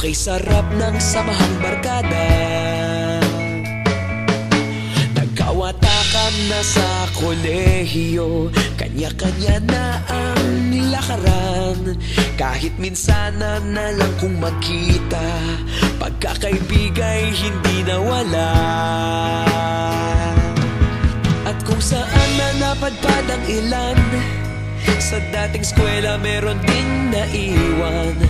Okay sarap ng samahang barkada. Nagkawatakan na sa kolehiyo Kanya-kanya na ang lakaran kahit minsan na lang kung magkita Pagkakaibigay hindi nawala. At kung saan na napadpad ang ilan Sa dating skwela meron din naiwan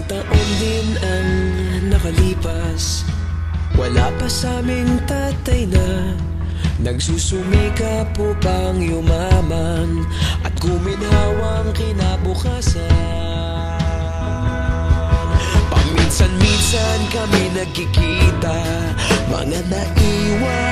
Ilang taon din ang nakalipas. Wala pa sa aming tatay na Nagsusumikap upang yumaman At kuminhawang kinabukasan. Paminsan-minsan kami nagkikita Mga naiwan